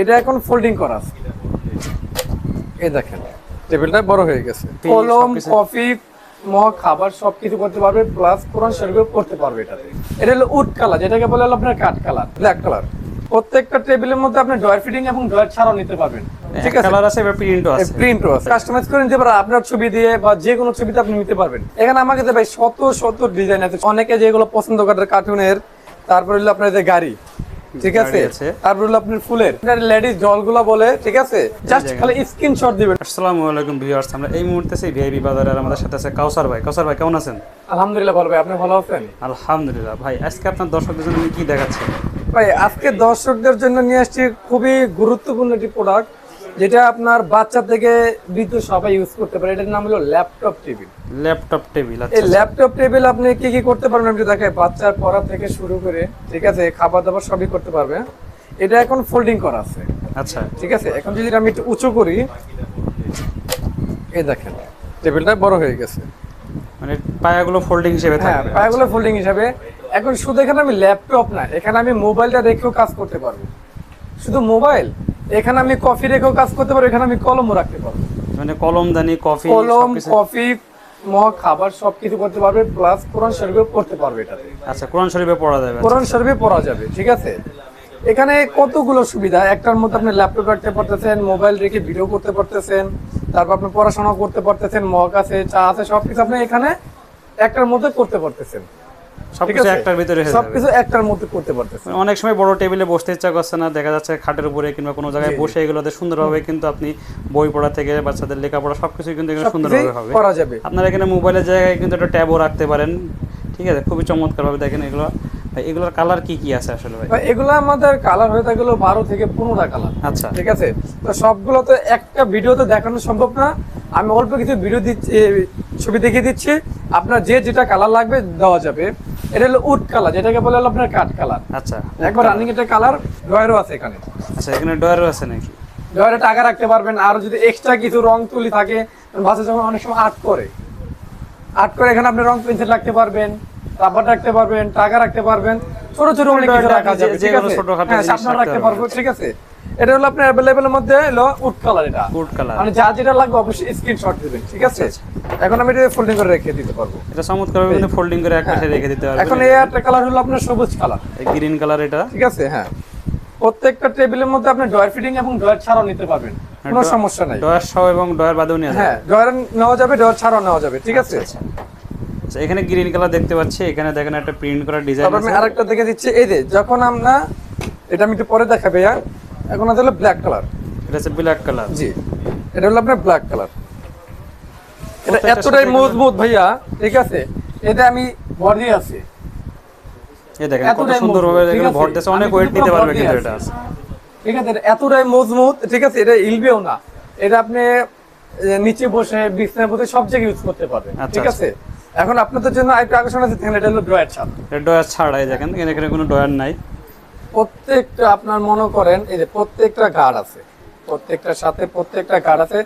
এটা এখন ফোল্ডিং করা আছে। এই দেখেন টেবিলটা বড় হয়ে গেছে। কলম কফি খাবার সবকিছু করতে পারবে প্লাস কোরআন শরীফও পারবে এটাতে এটা হলো উড কালার যেটাকে বলে হলো আপনার কাঠ কালার ব্ল্যাক কালার প্রত্যেকটা টেবিলের মধ্যে আপনি ড্রয়ার ফিটিং এবং ড্রয়ার ছাড়াও নিতে পারবেন। ঠিক আছে? কালার আছে এবার প্রিন্টও আছে। প্রিন্টও আছে। কাস্টমাইজ করে নিতে পারেন আপনার ছবি দিয়ে বা যে কোনো ছবিতে আপনি নিতে পারবেন। এখানে ভাই শত শত ডিজাইন আছে। অনেকে যেগুলো পছন্দ করে কার্টুনের তারপর হলো আপনার যে গাড়ি। ঠিক আছে? আর। আপনার ফুলের। লেডিস জলগুলো বলে ঠিক আছে? জাস্ট খালি স্ক্রিনশট দিবেন। আসসালামু আলাইকুম ভিউয়ার্স আমরা এই মুহূর্তে সেই ভিআইপি বাজারে আর আমাদের সাথে আছে কাউসার ভাই। কাউসার ভাই কেমন আছেন? আলহামদুলিল্লাহ ভালো ভাই আপনি ভালো আছেন? আলহামদুলিল্লাহ। ভাই আজকে আপনার দর্শকদের জন্য কি দেখাচ্ছেন ভাই আজকে দর্শকদের জন্য নিয়ে আসছি খুবই গুরুত্বপূর্ণ একটি প্রোডাক্ট যেটা আপনার বাচ্চা থেকে বৃদ্ধ সবাই ইউজ করতে পারে এটার নাম হলো ল্যাপটপ টেবিল। ল্যাপটপ টেবিল এই আচ্ছা। ল্যাপটপ টেবিল আপনি কি কি করতে পারবেন? আমি দেখাই বাচ্চার পড়া থেকে শুরু করে ঠিক আছে খাবার দাবার সবই করতে পারবে। এটা এখন ফোল্ডিং করা আছে। আচ্ছা। ঠিক আছে এখন যদি আমি একটু উঁচু করি এই দেখেন টেবিলটা বড় হয়ে গেছে। মানে পায়াগুলো ফোল্ডিং হিসেবে হ্যাঁ পায়াগুলো ফোল্ডিং হিসাবে। এখন শুধু এখানে আমি ল্যাপটপ না এখানে আমি মোবাইলটা রেখেও কাজ করতে পারব। শুধু মোবাইল? এখানে আমি কফি রেখেও কাজ করতে পারব এখানে আমি কলমও রাখতে পারব। মানে কলমদানি কফি কলম কফি মগ খাবার সবকিছু করতে পারবে প্লাস কোরআন শরীফও করতে পারবে এটাতে আচ্ছা কোরআন শরীফে পড়া যাবে আচ্ছা। কোরআন শরীফে পড়া যাবে ঠিক আছে? এখানে কতগুলো সুবিধা? একটার মধ্যে আপনি ল্যাপটপ রাখতে পারতেছেন মোবাইল রেখে ভিডিও করতে পারতেছেন তারপর আপনি পড়াশোনা করতে পারতেছেন মগ আছে চা আছে সবকিছু আপনি এখানে একটার মধ্যে করতে পারতেছেন। সবকিছু একটার ভিতরে সবকিছু একটার মধ্যে করতে পারতেছেন মানে অনেক সময় বড় টেবিলে বসতে ইচ্ছা করছে না দেখা যাচ্ছে খাটের উপরে কিংবা কোনো জায়গায়। বসে এগুলোতে সুন্দরভাবে কিন্তু আপনি বই পড়া থেকে বাচ্চাদের লেখাপড়া সবকিছু কিন্তু এখানে সুন্দরভাবে হবে। করা যাবে। আপনারা এখানে মোবাইলের জায়গায় কিন্তু একটা ট্যাবও রাখতে পারেন। ঠিক আছে? খুবই চমৎকারভাবে দেখেন এগুলো। এগুলোর কালার কি কি আছে আসলে ভাই? এগুলো আমাদের কালার হয়ে থাকল বারো থেকে পনেরোটা কালার। আচ্ছা। ঠিক আছে? তো সবগুলো তো একটা ভিডিওতে দেখানো সম্ভব না। আমি অল্প কিছু ভিডিও দিচ্ছি ছবি দেখিয়ে দিচ্ছি। আপনার যে যেটা কালার লাগবে দেওয়া যাবে। এটা হলো উড কালার যেটাকে বলে হলো আপনার কাঠ কালার। আচ্ছা। একবার রানিং এটা কালার ড্রয়ারও আছে এখানে। আচ্ছা এখানে ডয়ারও আছে নাকি? ড্রয়ারে টাকা রাখতে পারবেন আর যদি এক্সট্রা কিছু রং তুলি থাকে বাসে যখন অনেক সময় আর্ট করে আর্ট করে এখানে আপনি রং পেন্সিল রাখতে পারবেন রাবার রাখতে পারবেন টাকা রাখতে পারবেন ছোট ছোট অনেক কিছু রাখা যাবে ঠিক আছে? ছোটখাটো হ্যাঁ রাখতে। পারব ঠিক আছে? এটা হলো আপনার অ্যাভেলেবেলের মধ্যে হলো উড কালার এটা। Wood colour. মানে যা যেটা লাগবে অবশ্যই স্ক্রিনশট দিবেন ঠিক আছে? আচ্ছা, এখন আমি এটা ফোল্ডিং করে রেখে দিতে পারব। এটা চমৎকারভাবে কিন্তু ফোল্ডিং করে এক রেখে দিতে হ্যাঁ। এখন এই একটা কালার হলো আপনার সবুজ কালার গ্রিন কালার এটা। ঠিক আছে? হ্যাঁ। প্রত্যেকটা টেবিলের মধ্যে আপনি ড্রয়ার ফিটিং এবং ড্রয়ার ছাড়াও নিতে পারবেন। কোনো সমস্যা নাই। ডয়ার সহ এবং ডয়ার বাদেও নেওয়া হ্যাঁ ড্রয়ার নেওয়া যাবে ড্রয়ার ছাড়াও নেওয়া যাবে। ঠিক আছে? আচ্ছা এখানে গ্রিন কালার দেখতে পাচ্ছি। এখানে দেখেন একটা প্রিন্ট করা ডিজাইন তারপর আমি আরেকটা দেখে দিচ্ছি। এই যে যখন আমরা এটা আমি একটু পরে দেখাবে এখন আছে ব্ল্যাক কালার এটা হচ্ছে ব্ল্যাক কালার জি। এটা হলো আপনার ব্ল্যাক কালার এটা এতটাই মজবুত ভাইয়া ঠিক আছে? এটা আমি আছে। এই দেখেন কত সুন্দরভাবে এখানে ভর দিয়েছে অনেক ওয়েট নিতে পারবে কিন্তু এটা আছি। ঠিক আছে এতটাই মজবুত ঠিক আছে? এটা ইলবেও না। এটা আপনি নিচে বসে বিছনায় বসে সব জায়গায় ইউজ করতে পারবেন আচ্ছা, ঠিক আছে? এখন আপনাদের জন্য আরেকটা আকর্ষণ আছে এটা হলো ড্রয়ার এটা ডয়ার ছাড়াই দেখেন এখানে কোনো ডয়ার নাই। প্রত্যেকটা আপনার মনে করেন এই যে প্রত্যেকটা গার্ড আছে প্রত্যেকটার সাথে প্রত্যেকটা গার্ড আছে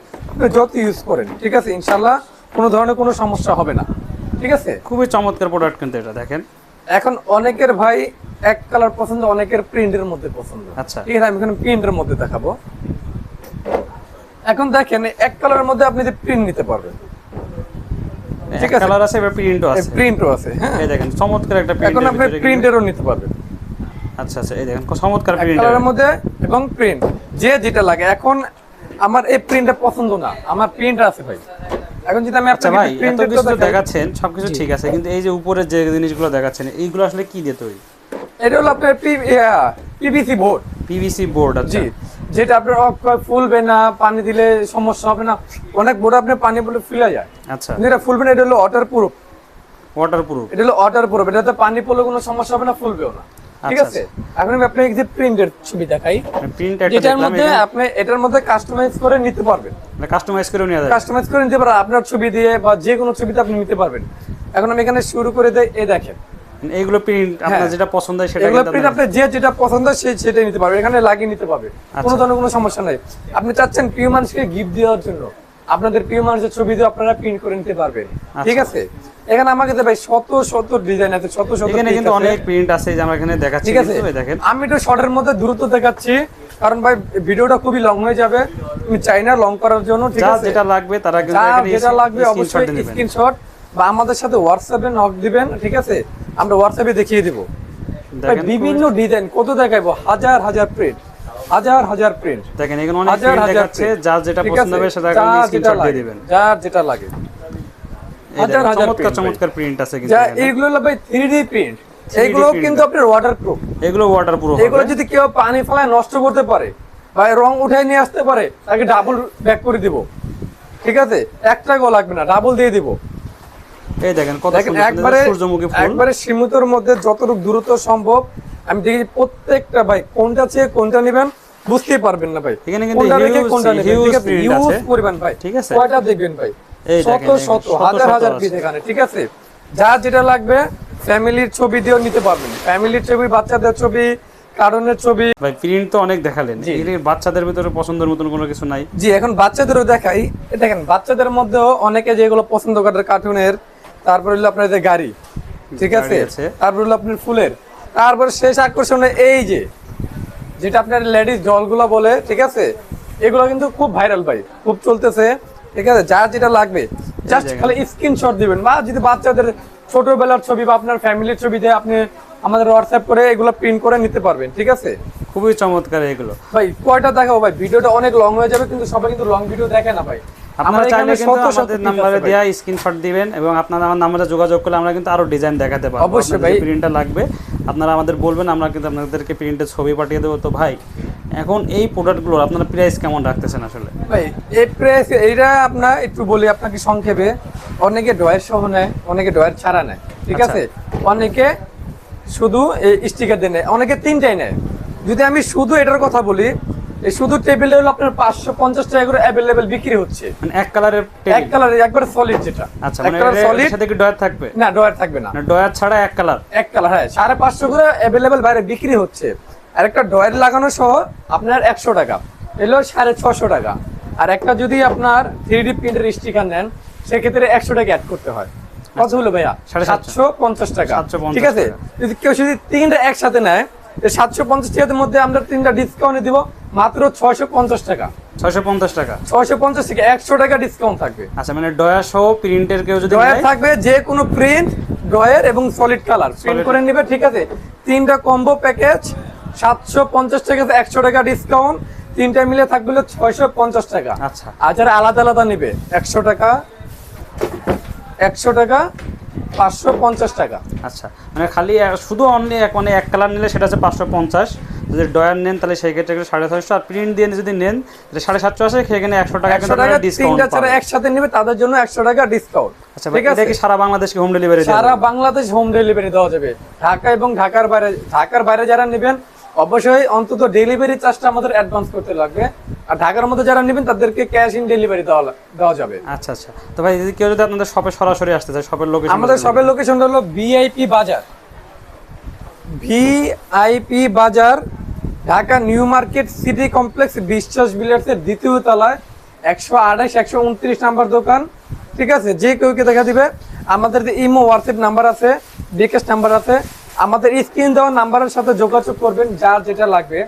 যত ইউজ করেন ঠিক আছে? ইনশাল্লাহ কোনো ধরনের কোনো সমস্যা হবে না ঠিক আছে? খুবই চমৎকার প্রোডাক্ট কিন্তু এটা দেখেন। এখন অনেকের ভাই এক কালার পছন্দ অনেকের প্রিন্টের মধ্যে পছন্দ। আচ্ছা। ঠিক আছে আমি এখানে প্রিন্টের মধ্যে দেখাবো। এখন দেখেন এক কালারের মধ্যে আপনি যে প্রিন্ট নিতে পারবেন। ঠিক আছে। কালার আছে এবার প্রিন্টও আছে। প্রিন্টও আছে হ্যাঁ? এই দেখেন চমৎকার একটা প্রিন্ট এখন আপনি প্রিন্টেরও নিতে পারবেন। আচ্ছা আচ্ছা এই দেখেন চমৎকার প্রিন্ট কালারের মধ্যে এবং প্রিন্ট যে যেটা লাগে। এখন আমার এই প্রিন্টটা পছন্দ না। আমার প্রিন্ট আছে ভাই। এখন যদি আমি আচ্ছা ভাই এত কিছু দেখাচ্ছেন সবকিছু ঠিক আছে কিন্তু এই যে উপরে যে জিনিসগুলো দেখাচ্ছেন এইগুলো আসলে কি দিয়ে তৈরি? এটা হলো আপনার পিভিসি বোর্ড পিভিসি বোর্ড আছে জি। যেটা আপনার ফুলবে না পানি দিলে সমস্যা হবে না। অনেক বোর্ড আপনি পানি বলে ফুলে যায়। আচ্ছা। এটা ফুলবে না এটা হলো ওয়াটার প্রুফ ওয়াটার প্রুফ এটা হলো ওয়াটার প্রুফ এটাতে পানি পড়লে কোনো সমস্যা হবে না ফুলবেও না। ঠিক আচ্ছা, আছে এখন আমি আপনাকে যে প্রিন্টের ছবি দেখাই একটা মধ্যে আপনি এটার মধ্যে কাস্টমাইজ করে নিতে পারবেন। কাস্টমাইজ করে যায় কাস্টমাইজ করে নিতে পারেন আপনার ছবি দিয়ে বা যে কোনো ছবিতে আপনি নিতে পারবেন। এখন আমি এখানে শুরু করে দেই এই দেখেন। এইগুলো প্রিন্ট আপনার হ্যাঁ। যেটা পছন্দ হয় সেটা এগুলো প্রিন্ট আপনি যে যেটা পছন্দ হয় সে সেটাই নিতে পারবেন এখানে লাগিয়ে নিতে পারবে কোনো আচ্ছা। ধরনের কোনো সমস্যা নাই। আপনি চাচ্ছেন প্রিয় মানুষকে গিফট দেওয়ার জন্য। আপনাদের প্রিয় মানুষের ছবি দিয়ে আপনারা প্রিন্ট করে নিতে পারবেন। ঠিক আছে? এখানে আমাকে তো ভাই শত শত ডিজাইন আছে শত শত এখানে কিন্তু অনেক প্রিন্ট আছে যে আমরা এখানে দেখাচ্ছি ঠিক আছে? দেখেন। আমি একটু শর্টের মধ্যে দ্রুত দেখাচ্ছি কারণ ভাই ভিডিওটা খুবই লং হয়ে যাবে। আমি চাই না লং করার জন্য ঠিক আছে? যেটা লাগবে তারা কিন্তু এখানে যেটা লাগবে অবশ্যই। স্ক্রিনশট বা আমাদের সাথে হোয়াটসঅ্যাপে নক দিবেন ঠিক আছে? আমরা হোয়াটসঅ্যাপে দেখিয়ে দিব। বিভিন্ন ডিজাইন কত দেখাবো হাজার হাজার প্রিন্ট হাজার হাজার প্রিন্ট দেখেন এখানে অনেক হাজার হাজার। যার যেটা পছন্দ হবে সেটা যেটা স্ক্রিনশট দিয়ে দিবেন। যেটা লাগে। হাজার হাজার চমৎকার চমৎকার প্রিন্ট আছে কিন্তু এইগুলো ভাই থ্রি ডি প্রিন্ট 3D এগুলো কিন্তু আপনার ওয়াটার প্রুফ এগুলো ওয়াটার প্রুফ এগুলো যদি কেউ পানি ফেলায় নষ্ট করতে পারে বা রং উঠাই নিয়ে আসতে পারে তাকে ডাবল ব্যাক করে দিব। ঠিক আছে? এক টাকাও লাগবে না ডাবল দিয়ে দিব। এই দেখেন কত একবারে সূর্যমুখী ফুল। একবারে সীমিতর মধ্যে যতটুকু দ্রুত সম্ভব আমি দেখি প্রত্যেকটা ভাই কোনটা চেয়ে কোনটা নেবেন বুঝতেই পারবেন না ভাই। এখানে কিন্তু কোনটা নেবেন ঠিক আছে? ইউজ করবেন ভাই। ঠিক আছে? কয়টা দেখবেন ভাই? শত শত হাজার হাজার পিস এখানে ঠিক আছে? যা যেটা লাগবে ফ্যামিলির ছবি দিয়েও নিতে পারবেন। ফ্যামিলির ছবি বাচ্চাদের ছবি কারণের ছবি। ভাই প্রিন্ট তো অনেক দেখালেন। বাচ্চাদের ভিতরে পছন্দের মতন কোনো কিছু নাই। জি এখন বাচ্চাদেরও দেখাই। দেখেন বাচ্চাদের মধ্যেও অনেকে যেগুলো পছন্দ করে কার্টুনের তারপর হলো আপনার যে গাড়ি ঠিক আছে। তারপর হলো আপনার ফুলের। তারপর শেষ আকর্ষণ এই যে যেটা আপনার লেডিস জলগুলো বলে ঠিক আছে? এগুলো কিন্তু খুব ভাইরাল ভাই খুব চলতেছে ঠিক আছে? যার যেটা লাগবে জাস্ট খালি স্ক্রিনশট দিবেন। বা যদি বাচ্চাদের ছোটবেলার ছবি বা আপনার ফ্যামিলির ছবি দিয়ে আপনি আমাদের হোয়াটসঅ্যাপ করে এগুলো প্রিন্ট করে নিতে পারবেন ঠিক আছে? খুবই চমৎকার এগুলো। ভাই কয়টা দেখাবো ভাই? ভিডিওটা অনেক লং হয়ে যাবে কিন্তু সবাই কিন্তু লং ভিডিও দেখে না ভাই। আপনারা চাইলে কিন্তু আমাদের নাম্বারে স্ক্রিনশট দিবেন এবং আপনারা আমার নাম্বারে যোগাযোগ করলে আমরা কিন্তু আরও ডিজাইন দেখাতে পারব। অবশ্যই ভাই। প্রিন্টটা লাগবে আপনারা আমাদের বলবেন আমরা কিন্তু আপনাদেরকে প্রিন্টের ছবি পাঠিয়ে দেবো। তো ভাই এখন এই প্রোডাক্টগুলোর আপনারা প্রাইস কেমন রাখতেছেন আসলে? ভাই এই প্রাইস এইটা আপনার একটু বলি আপনাকে সংক্ষেপে। অনেকে ডয়ের সহ নেয় অনেকে ডয়ের ছাড়া নেয় ঠিক আচ্ছা। আছে? অনেকে শুধু এই স্টিকার দিয়ে নেয় অনেকে তিনটাই নেয়। যদি আমি শুধু এটার কথা বলি এই শুধু টেবিল হলো আপনার পাঁচশো পঞ্চাশ টাকা করে বিক্রি হচ্ছে। মানে এক কালারের এক কালার একবার সলিড যেটা। আচ্ছা এক মানে কালার সলিড সাথে কি ডয়ার থাকবে? না ডয়ার থাকবে না। ডয়ার ছাড়া এক কালার? এক কালার হ্যাঁ সাড়ে পাঁচশো করে অ্যাভেলেবেল বাইরে বিক্রি হচ্ছে। আর একটা ডয়ের লাগানো সহ আপনার একশো টাকা। এলো সাড়ে ছশো টাকা। আর একটা যদি আপনার থ্রি ডি প্রিন্টের স্টিকার নেন সেক্ষেত্রে একশো টাকা অ্যাড করতে হয়। কত হলো ভাইয়া? সাড়ে সাতশো। সাতশো পঞ্চাশ টাকা। ঠিক আছে? যদি কেউ যদি তিনটা একসাথে নেয় সাতশো পঞ্চাশ টাকার মধ্যে আমরা তিনটা ডিসকাউন্টে দিব। মাত্র ছয়শো পঞ্চাশ টাকা। ছয়শো পঞ্চাশ টাকা। ছয়শো পঞ্চাশ থেকে একশো টাকা ডিসকাউন্ট থাকবে। আচ্ছা মানে ডয়ার সহ প্রিন্টের কেউ যদি ড্রয়ার থাকবে যে কোনো প্রিন্ট ড্রয়ার এবং সলিড কালার প্রিন্ট করে নিবে ঠিক আছে? তিনটা কম্বো প্যাকেজ সাতশো পঞ্চাশ টাকা একশো টাকা ডিসকাউন্ট তিনটা মিলে থাকবে ছয়শো পঞ্চাশ টাকা। আচ্ছা। আর যারা আলাদা আলাদা নিবে একশো টাকা একশো টাকা পাঁচশো পঞ্চাশ টাকা। আচ্ছা মানে খালি শুধু অনলি এক মানে এক কালার নিলে সেটা হচ্ছে পাঁচশো পঞ্চাশ। যদি ডয়ার নেন তাহলে সেই ক্ষেত্রে সাড়ে ছয়শো। আর প্রিন্ট দিয়ে যদি নেন তাহলে সাড়ে সাতশো আসে সেখানে একশো টাকা ডিসকাউন্ট একসাথে নিবে তাদের জন্য একশো টাকা ডিসকাউন্ট আচ্ছা ঠিক আছে? সারা হোম ডেলিভারি সারা বাংলাদেশ হোম ডেলিভারি দেওয়া যাবে। ঢাকা এবং ঢাকার বাইরে ঢাকার বাইরে যারা নেবেন অবশ্যই অন্তত ডেলিভারি চার্জটা আমাদের অ্যাডভান্স করতে লাগবে। আর ঢাকার মধ্যে যারা নেবেন তাদেরকে ক্যাশ ইন ডেলিভারি দেওয়া দেওয়া যাবে। আচ্ছা আচ্ছা। তো ভাই যদি কেউ যদি আপনাদের শপে সরাসরি আসতে চায় শপের লোকেশন আমাদের সবের লোকেশনটা হলো VIP Bazar. VIP Bazar, Dhaka new market city complex Biswas বিল্ডার্সের দ্বিতীয় তলায় একশো আঠাশ একশো উনত্রিশ নাম্বার দোকান। ঠিক আছে? যে কেউ কে দেখা দিবে, আমাদের যে ইমো, হোয়াটসঅ্যাপ নাম্বার আছে, বিকাশ নাম্বার আছে, আমাদের স্ক্রিন দেওয়া নাম্বারের সাথে যোগাযোগ করবেন যার যেটা লাগবে।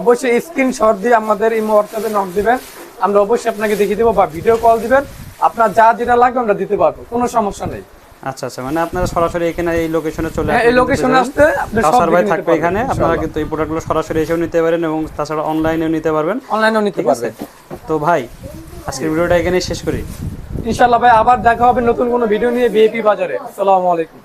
অবশ্যই স্ক্রিনশট দিয়ে আমাদের ইমো, হোয়াটসঅ্যাপে নক দিবেন। আমরা অবশ্যই আপনাকে দেখিয়ে দেবো বা ভিডিও কল দিবেন। আপনার যা যেটা লাগবে আমরা দিতে পারব, কোনো সমস্যা নেই। আচ্ছা আচ্ছা মানে আপনারা সরাসরি এখানে এই লোকেশনে চলে আসেন এই লোকেশনে আসতে আপনি কাউসার ভাই থাকবে এখানে। আপনারা কিন্তু এই প্রোডাক্টগুলো সরাসরি এসেও নিতে পারেন এবং তাছাড়া অনলাইনেও নিতে পারবেন। অনলাইনেও নিতে পারবেন। তো ভাই আজকের ভিডিওটা এখানেই শেষ করি। ইনশাআল্লাহ ভাই আবার দেখা হবে নতুন কোনো ভিডিও নিয়ে বিএপি বাজারে। আসসালামু আলাইকুম।